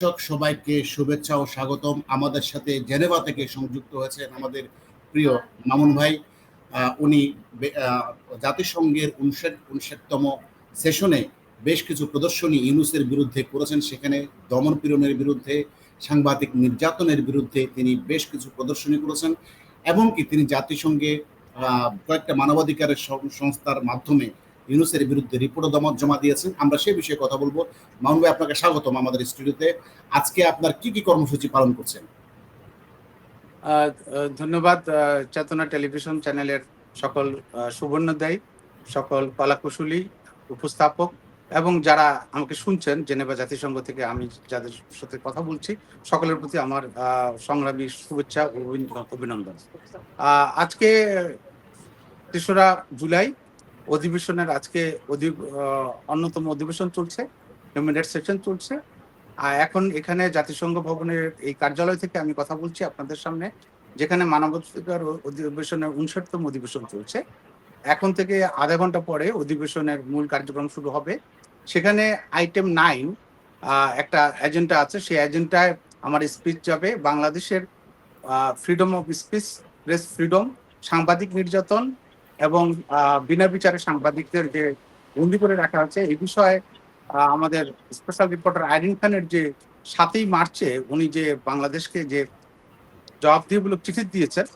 দর্শক, সবাইকে শুভেচ্ছা ও স্বাগতম। আমাদের সাথে জেনেভা থেকে সংযুক্ত হয়েছেন আমাদের প্রিয় মামুন ভাই। উনি জাতিসংঘের উনষাট, উনষাটতম সেশনে বেশ কিছু প্রদর্শনী ইউনুসের বিরুদ্ধে করেছেন। সেখানে দমন পীড়নের বিরুদ্ধে, সাংবাদিক নির্যাতনের বিরুদ্ধে তিনি বেশ কিছু প্রদর্শনী করেছেন এমনকি তিনি জাতিসংঘে কয়েকটা মানবাধিকারের সংস্থার মাধ্যমে ইউনুসের বিরুদ্ধে রিপোর্ট জমা জমা দিয়েছেন। আমরা সে বিষয়ে কথা বলব। মামুন ভাই আপনাকে স্বাগতম আমাদের স্টুডিওতে। আজকে আপনার কি কি কর্মসূচি পালন করছেন? ধন্যবাদ। চেতনা টেলিভিশন চ্যানেলের সকল সুবর্ণোদয়, সকল কলাকুশলী, উপস্থাপক এবং যারা আমাকে শুনছেন, জেনেভা জাতিসংঘ থেকে আমি যাদের সাথে কথা বলছি, সকলের প্রতি আমার সংগ্রামী শুভেচ্ছা অভিনন্দন। আজকে তেসরা জুলাই অধিবেশনের আজকে অন্যতম অধিবেশন চলছে হিউম্যান সেশন চলছে। আর এখন এখানে জাতিসংঘ ভবনের এই কার্যালয় থেকে আমি কথা বলছি আপনাদের সামনে, যেখানে মানবাধিকার অধিবেশনের উনষাটতম অধিবেশন চলছে। এখন থেকে আধা ঘণ্টা পরে অধিবেশনের মূল কার্যক্রম শুরু হবে। সেখানে আইটেম নাইন একটা এজেন্ডা আছে। সেই এজেন্ডায় আমার স্পিচ যাবে বাংলাদেশের freedom of speech press freedom সাংবাদিক নির্যাতন এবং বিনা বিচারে সাংবাদিকদের যে বন্দি করে রাখা হয়েছে এই বিষয়ে আমাদের স্পেশাল রিপোর্টার আইরিন খানের যে সাতই মার্চে উনি যে বাংলাদেশকে যে জবাবদিহিমূলক চিঠি দিয়েছেন,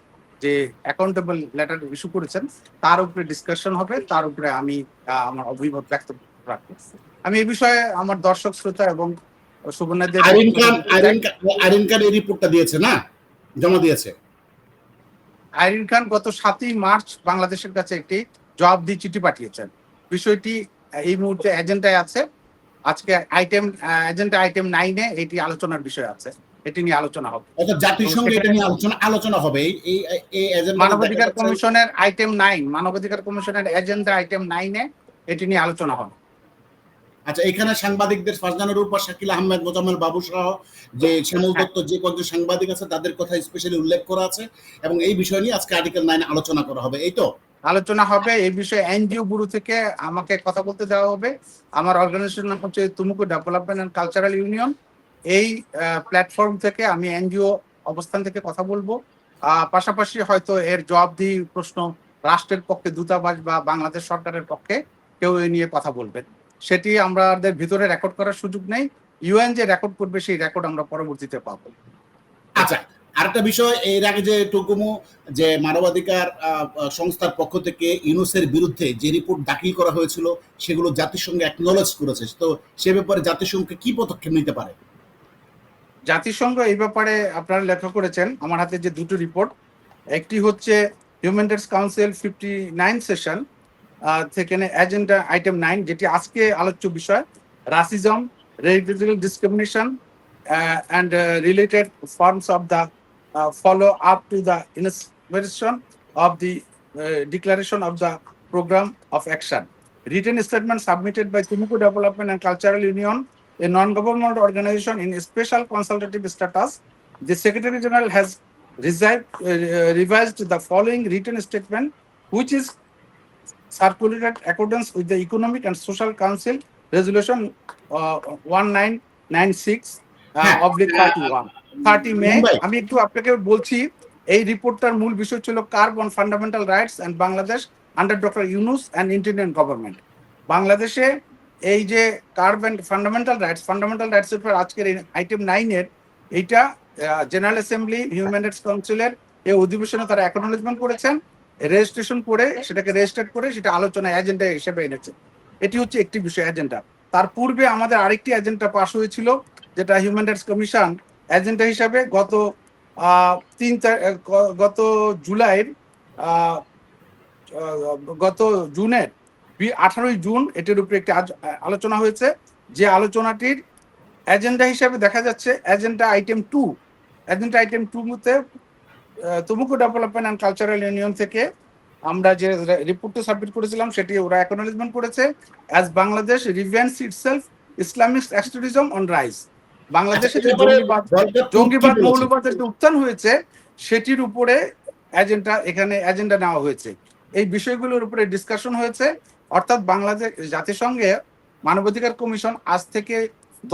যে অ্যাকাউন্টেবল লেটার ইস্যু করেছেন, তার উপরে ডিসকাশন হবে, তার উপরে আমি আমার অভিমত ব্যক্ত রাখব। আমি এই বিষয়ে আমার দর্শক, শ্রোতা এবং সুবর্ণাদের আরিন খান আরিন খান এই রিপোর্টটা দিয়েছে না? জমা দিয়েছে? আইরিন খান গত সাতই মার্চ বাংলাদেশের কাছে একটি জবাবদিহি চিঠি পাঠিয়েছেন। বিষয়টি এই মুহূর্তে এজেন্ডায় আছে। আজকে আইটেম এজেন্ডা আইটেম নাইনে এটি আলোচনার বিষয় আছে। এটি নিয়ে আলোচনা হবে। জাতিসংঘে এটা নিয়ে আলোচনা আলোচনা হবে। এই এই মানবাধিকার কমিশনের আইটেম নাইন মানবাধিকার কমিশনের এজেন্ডা আইটেম নাইনে এটি নিয়ে আলোচনা হবে। আচ্ছা এখানে সাংবাদিকদের ফারজানুর উপর শাকিল আহমেদ, মোজাম্মেল বাবু সহ যে শ্যামল দত্ত যে কয়েকজন সাংবাদিক আছে, তাদের কথা স্পেশালি উল্লেখ করা আছে এবং এই বিষয় নিয়ে আজকে আর্টিকেল নাইন আলোচনা করা হবে, এই তো? আলোচনা হবে, এই বিষয়ে এনজিও ব্যুরো থেকে আমাকে কথা বলতে দেওয়া হবে। আমার অর্গানাইজেশন নাম হচ্ছে Tumuku development and cultural union এই প্ল্যাটফর্ম থেকে আমি এনজিও অবস্থান থেকে কথা বলব। পাশাপাশি হয়তো এর জবাবদিহি প্রশ্ন রাষ্ট্রের পক্ষে দূতাবাস বা বাংলাদেশ সরকারের পক্ষে কেউ এ নিয়ে কথা বলবেন। সেটি আমাদের ভিতরে রেকর্ড করার সুযোগ নেই। ইউএন যে রেকর্ড করবে সেই রেকর্ড আমরা পরবর্তীতে পাবো। আচ্ছা আরেকটা বিষয় এর আগে যে টুকুমু যে মানবাধিকার সংস্থার পক্ষ থেকে ইউনুসের বিরুদ্ধে যে রিপোর্ট দাখিল করা হয়েছিল সেগুলো জাতিসংঘে অ্যাকনোলেজ করেছে। তো সে ব্যাপারে জাতিসংঘকে কি পদক্ষেপ নিতে পারে? জাতিসংঘ এই ব্যাপারে আপনারা লেখা করেছেন আমার হাতে যে দুটো রিপোর্ট একটি হচ্ছে human rights council fifty nine session থেকে এজেন্ডা আইটেম নাইন যেটি আজকে আলোচ্য বিষয় racism radical discrimination and related forms of the follow up to the inspiration of the declaration of the programme of action written statement submitted by Tumuku Development and Cultural Union a non-government organization in special consultative status, the Secretary General has revised, uh, revised the following written statement, which is circulated accordance with the Economic and Social Council Resolution uh, 1996 হ্যাঁ, uh, oblique 31. 30 মে মুম্বাই। আমি একটু আপনাকে বলছি এই রিপোর্টটার মূল বিষয় ছিল curb on fundamental rights and Bangladesh under doctor Yunus and Indian government বাংলাদেশে এই যে curb and fundamental rights fundamental rights উপর আজকের আইটেম নাইনের এইটা জেনারেল অ্যাসেম্বলি হিউম্যান রাইটস কাউন্সিলের এই অধিবেশনে তারা অ্যাকনোলেজমেন্ট করেছেন রেজিস্ট্রেশন করে, সেটাকে রেজিস্টার্ড করে, সেটা আলোচনা এজেন্ডা হিসেবে এনেছে। এটি হচ্ছে একটি বিষয় এজেন্ডা তার পূর্বে আমাদের আরেকটি এজেন্ডা পাশ হয়েছিল, যেটা হিউম্যান রাইটস কমিশন এজেন্ডা হিসাবে গত তিন গত জুলাইয়ের গত জুনের আঠারোই জুন এটির উপরে একটি আলোচনা হয়েছে। যে আলোচনাটির এজেন্ডা হিসাবে দেখা যাচ্ছে agenda item two agenda item two মতে Tumuku development and cultural union থেকে আমরা যে রিপোর্টটা সাবমিট করেছিলাম সেটি ওরা অ্যাকনোলেজমেন্ট করেছে। As Bangladesh reinvents itself Islamic extremism on rise বাংলাদেশে যে জঙ্গিবাদ জঙ্গিবাদ? মৌলবাদের যে উত্থান হয়েছে সেটির উপরে এজেন্ডা এখানে এজেন্ডা নেওয়া হয়েছে। এই বিষয়গুলোর উপরে ডিসকাশন হয়েছে। অর্থাৎ বাংলাদেশ জাতিসংঘে মানবাধিকার কমিশন আজ থেকে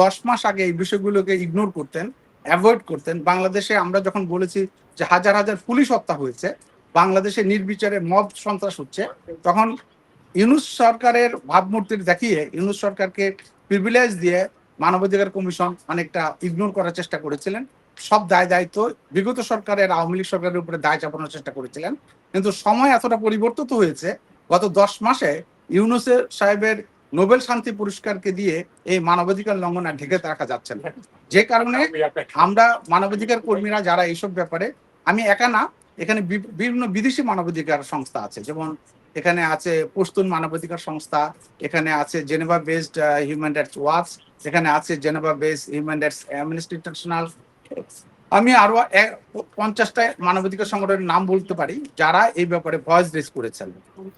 দশ মাস আগে এই বিষয়গুলোকে ইগনোর করতেন। অ্যাভয়েড করতেন। বাংলাদেশে আমরা যখন বলেছি যে হাজার হাজার পুলিশ হত্যা হয়েছে, বাংলাদেশে নির্বিচারে মব সন্ত্রাস হচ্ছে, তখন ইউনুস সরকারের ভাবমূর্তি দেখিয়ে ইউনুস সরকারকে প্রিভিলেজ দিয়ে মানবাধিকার কমিশন অনেকটা ইগনোর করার চেষ্টা করেছিলেন। সব দায় দায়িত্ব বিগত সরকারের আওয়ামী লীগ সরকারের উপরে দায় চাপানোর চেষ্টা করেছিলেন। কিন্তু সময় এতটা পরিবর্তিত হয়েছে, গত দশ মাসে ইউনুসের সাহেবের নোবেল শান্তি পুরস্কারকে দিয়ে এই মানবাধিকার লঙ্ঘন আর ঢেকে রাখা যাচ্ছে না। যে কারণে আমরা মানবাধিকার কর্মীরা যারা এইসব ব্যাপারে আমি একা না এখানে বিভিন্ন বিদেশি মানবাধিকার সংস্থা আছে। যেমন এখানে আছে পশতুন মানবাধিকার সংস্থা এখানে আছে Geneva based human rights watch এখানে আছে Geneva based human rights Amnesty International আমি আরও এক- পঞ্চাশটা মানবাধিকার সংগঠনের নাম বলতে পারি যারা এই ব্যাপারে ভয়েস রেজ করেছেন।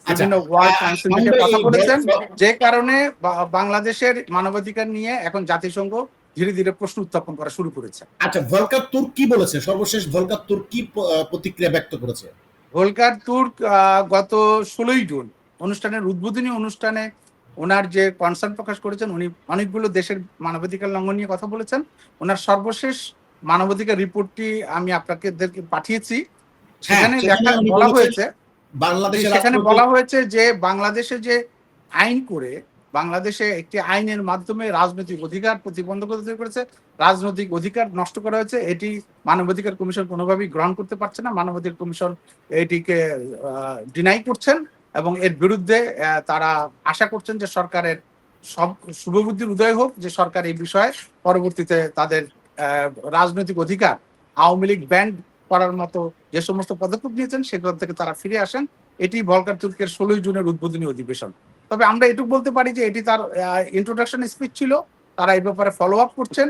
বিভিন্ন ওয়ার্ল্ড কাউন্সিল কথা বলেছেন যে কারণে বাংলাদেশের মানবাধিকার নিয়ে এখন জাতিসংঘ ধীরে ধীরে প্রশ্ন উত্থাপন করা শুরু করেছে। আচ্ছা ভলকার তুর্ক কি বলেছে? সর্বশেষ ভলকার তুর্ক কি প্রতিক্রিয়া ব্যক্ত করেছে? ভোলকার তুর্ক গত ষোলোই জুন অনুষ্ঠানের উদ্বোধনী অনুষ্ঠানে ওনার যে কনসার্ন প্রকাশ করেছেন উনি অনেকগুলো দেশের মানবাধিকার লঙ্ঘন নিয়ে কথা বলেছেন। ওনার সর্বশেষ মানবাধিকার রিপোর্টটি আমি আপনাদেরকে পাঠিয়েছি। সেখানে সেখানে দেখা বলা হয়েছে বাংলাদেশের সেখানে বলা হয়েছে যে বাংলাদেশে যে আইন করে বাংলাদেশে একটি আইনের মাধ্যমে রাজনৈতিক অধিকার প্রতিবন্ধকতা তৈরি করেছে রাজনৈতিক অধিকার নষ্ট করা হয়েছে এটি মানবাধিকার কমিশন কোনোভাবেই গ্রহণ করতে পারছে না। মানবাধিকার কমিশন এটিকে ডিনাই করছেন এবং এর বিরুদ্ধে তারা আশা করছেন যে সরকারের সব শুভবুদ্ধির উদয় হোক যে সরকার এই বিষয়ে পরবর্তীতে তাদের রাজনৈতিক অধিকার আওয়ামী লীগ ব্যান্ড করার মতো যে সমস্ত পদক্ষেপ নিয়েছেন সেখান থেকে তারা ফিরে আসেন। এটি ভলকার তুর্কের ষোলোই জুনের উদ্বোধনী অধিবেশন। তবে আমরা এটুকু বলতে পারি যে এটি তার ইন্ট্রোডাকশন স্পিচ ছিল। তারা এই ব্যাপারে ফলো আপ করছেন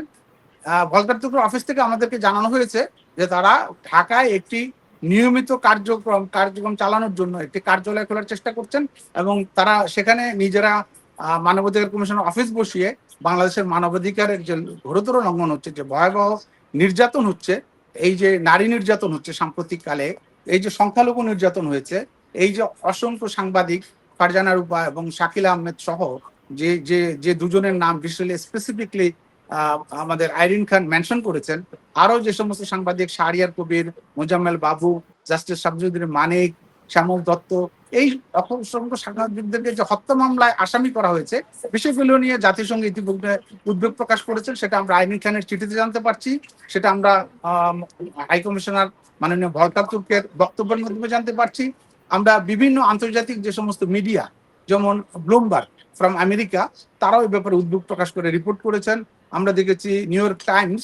ভলকার তুর্কের অফিস থেকে আমাদেরকে জানানো হয়েছে যে তারা ঢাকায় একটি নিয়মিত কার্যক্রম কার্যক্রম চালানোর জন্য একটি কার্যালয় খোলার চেষ্টা করছেন এবং তারা সেখানে নিজেরা মানবাধিকার কমিশনের অফিস বসিয়ে বাংলাদেশের মানবাধিকারের যে ঘোরতর লঙ্ঘন হচ্ছে, যে ভয়াবহ নির্যাতন হচ্ছে, এই যে নারী নির্যাতন হচ্ছে সাম্প্রতিক কালে এই যে সংখ্যালঘু নির্যাতন হয়েছে, এই যে অসংখ্য সাংবাদিক ফারজানা রূপা এবং শাকিল আহমেদ সহ যে যে যে দুজনের নাম বিশেষলি স্পেসিফিকলি আমাদের আইরিন খান মেনশন করেছেন আরও যে সমস্ত সাংবাদিক শাহরিয়ার কবির, মোজাম্মেল বাবু, জাস্টিস শামসুদ্দিন মানিক, শ্যামল দত্ত এই অসংখ্য সাংবাদিকদেরকে যে হত্যা মামলায় আসামি করা হয়েছে, বিষয়গুলো নিয়ে জাতিসংঘ ইতিমধ্যে উদ্বেগ প্রকাশ করেছেন সেটা আমরা আইনি খানের চিঠিতে জানতে পারছি। সেটা আমরা হাইকমিশনার মাননীয় ভরকার তুর্কের বক্তব্যের মাধ্যমে জানতে পারছি। আমরা বিভিন্ন আন্তর্জাতিক যে সমস্ত মিডিয়া, যেমন ব্লুমবার্গ ফ্রম আমেরিকা, তারাও এই ব্যাপারে উদ্বেগ প্রকাশ করে রিপোর্ট করেছেন। আমরা দেখেছি নিউ ইয়র্ক টাইমস,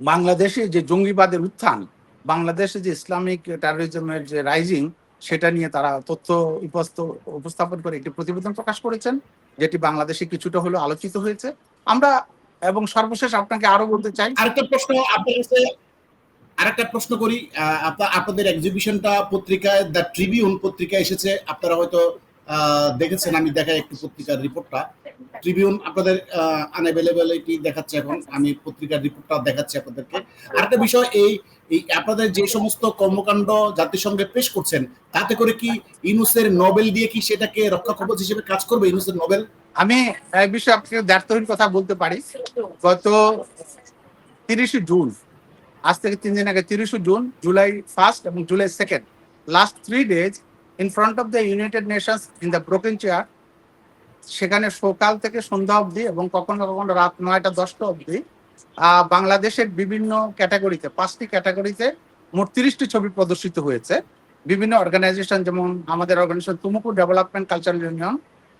বাংলাদেশে যে জঙ্গিবাদের উত্থান, বাংলাদেশে যে ইসলামিক টেরোরিজমের যে রাইজিং সেটা নিয়ে তারা তথ্য উপস্থাপন করে একটি প্রতিবেদন প্রকাশ করেছেন, যেটি বাংলাদেশে কিছুটা হলেও আলোচিত হয়েছে। আমরা এবং সর্বশেষ আপনাকে আরও বলতে চাই। আরেকটা প্রশ্ন আপনার কাছে প্রশ্ন করি। আপনাদের এক্সিবিশনটা পত্রিকায় দ্য ট্রিবিউন পত্রিকা এসেছে। আপনারা হয়তো দেখেছেন, আমি দেখাই একটু পত্রিকার রিপোর্টটা। ট্রিবিউন আপনাদের আনঅ্যাভেলেবিলিটি দেখাচ্ছে এখন। আমি পত্রিকার রিপোর্টটা দেখাচ্ছি আপনাদেরকে। আরেকটা বিষয়, এই এই আপনাদের যে সমস্ত কর্মকাণ্ড জাতিসংঘে পেশ করছেন, তাতে করে কি ইউনুসের নোবেল দিয়ে কি সেটাকে রক্ষা কবচ হিসেবে কাজ করবে ইউনুসের নোবেল? আমি এই বিষয়ে আপনাকে দ্ব্যর্থহীন কথা বলতে পারি। গত তিরিশে জুন, আজ থেকে তিন দিন আগে, তিরিশে জুন, জুলাই ফার্স্ট এবং July second last three days in front of the United Nations in the broken chair সেখানে সকাল থেকে সন্ধ্যা অবধি এবং কখনো কখনো রাত নয়টা, দশটা অবধি বাংলাদেশের বিভিন্ন ক্যাটাগরিতে, পাঁচটি ক্যাটাগরিতে মোট তিরিশটি ছবি প্রদর্শিত হয়েছে। বিভিন্ন অর্গানাইজেশন যেমন আমাদের organisation Tumuku development cultural union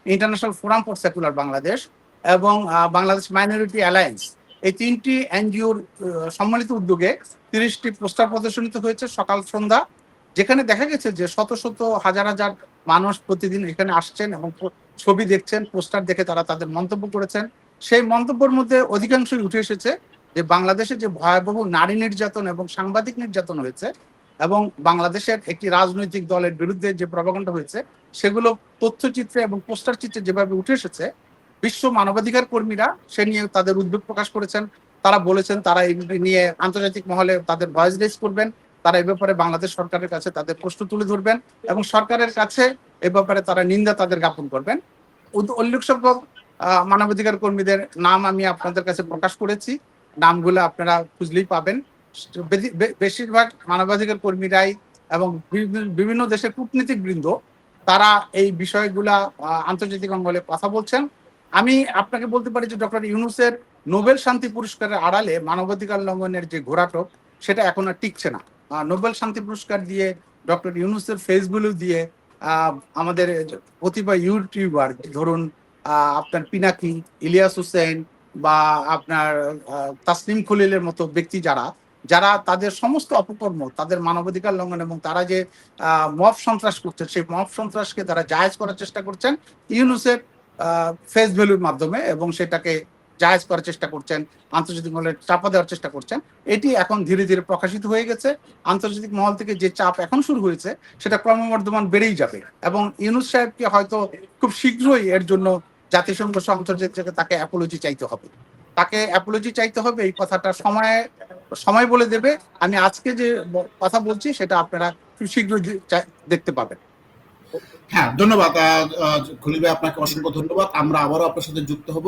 international forum for secular Bangladesh এবং বাংলাদেশ মাইনরিটি অ্যালায়েন্স এই তিনটি এনজিওর সম্মিলিত উদ্যোগে তিরিশটি পোস্টার প্রদর্শনিত হয়েছে সকাল, সন্ধ্যা যেখানে দেখা গেছে যে শত শত, হাজার হাজার মানুষ প্রতিদিন এখানে আসছেন এবং ছবি দেখছেন, পোস্টার দেখে তারা তাদের মন্তব্য করেছেন। সেই মন্তব্যের মধ্যে অধিকাংশই উঠে এসেছে যে বাংলাদেশে যে ভয়াবহ নারী নির্যাতন এবং সাংবাদিক নির্যাতন হয়েছে এবং বাংলাদেশের একটি রাজনৈতিক দলের বিরুদ্ধে যে প্রভাকাণ্ড হয়েছে, সেগুলো তথ্যচিত্রে এবং পোস্টার চিত্রে যেভাবে উঠে এসেছে, বিশ্ব মানবাধিকার কর্মীরা সে নিয়ে তাদের উদ্বেগ প্রকাশ করেছেন। তারা বলেছেন তারা নিয়ে আন্তর্জাতিক মহলে তাদের ভয়েস রেজ করবেন। তারা এ ব্যাপারে বাংলাদেশ সরকারের কাছে তাদের প্রশ্ন তুলে ধরবেন এবং সরকারের কাছে এ ব্যাপারে তারা নিন্দা তাদের জ্ঞাপন করবেন। উল্লেখযোগ্য মানবাধিকার কর্মীদের নাম আমি আপনাদের কাছে প্রকাশ করেছি। নামগুলো আপনারা খুঁজলেই পাবেন। বেশিরভাগ মানবাধিকার কর্মীরাই এবং বিভিন্ন- দেশের কূটনীতিক বৃন্দ তারা এই বিষয়গুলা আন্তর্জাতিক অঙ্গলে কথা বলছেন। আমি আপনাকে বলতে পারি যে ডক্টর ইউনুসের নোবেল শান্তি পুরস্কারের আড়ালে মানবাধিকার লঙ্ঘনের যে ঘোরাটোপ সেটা এখন আর টিকছে না। নোবেল শান্তি পুরস্কার দিয়ে ডক্টর ইউনুসের ফেসগুলো দিয়ে আমাদের প্রতিভা ইউটিউবার, ধরুন আপনার পিনাকি, ইলিয়াস হুসেন বা আপনার তাসলিম খলিলের মতো ব্যক্তি যারা যারা তাদের সমস্ত অপকর্ম, তাদের মানবাধিকার লঙ্ঘন এবং তারা যে মফ সন্ত্রাস করছেন, সেই মফ সন্ত্রাসকে তারা জায়েজ করার চেষ্টা করছেন ইউনুসের ফেস ভ্যালুর মাধ্যমে এবং সেটাকে জায়েজ করার চেষ্টা করছেন, আন্তর্জাতিক মহলে চাপা দেওয়ার চেষ্টা করছেন, এটি এখন ধীরে ধীরে প্রকাশিত হয়ে গেছে। আন্তর্জাতিক মহল থেকে যে চাপ এখন শুরু হয়েছে, সেটা ক্রমবর্ধমান বেড়েই যাবে এবং ইউনুস সাহেবকে হয়তো খুব শীঘ্রই এর জন্য জাতিসংঘ আন্তর্জাতিক জায়গায় তাকে অ্যাপোলজি চাইতে হবে। তাকে অ্যাপোলজি চাইতে হবে, এই কথাটা সময় সময় বলে দেবে। আমি আজকে যে কথা বলছি, সেটা আপনারা খুব শীঘ্রই দেখতে পাবেন। হ্যাঁ ধন্যবাদ। ভাই, আপনাকে অসংখ্য ধন্যবাদ। আমরা আবারও আপনার সাথে যুক্ত হব।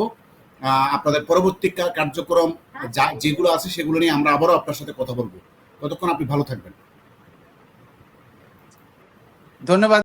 আপনাদের পরবর্তী কার্যক্রম যা যেগুলো আছে সেগুলো নিয়ে আমরা আবারও আপনার সাথে কথা বলব। ততক্ষণ আপনি ভালো থাকবেন। ধন্যবাদ।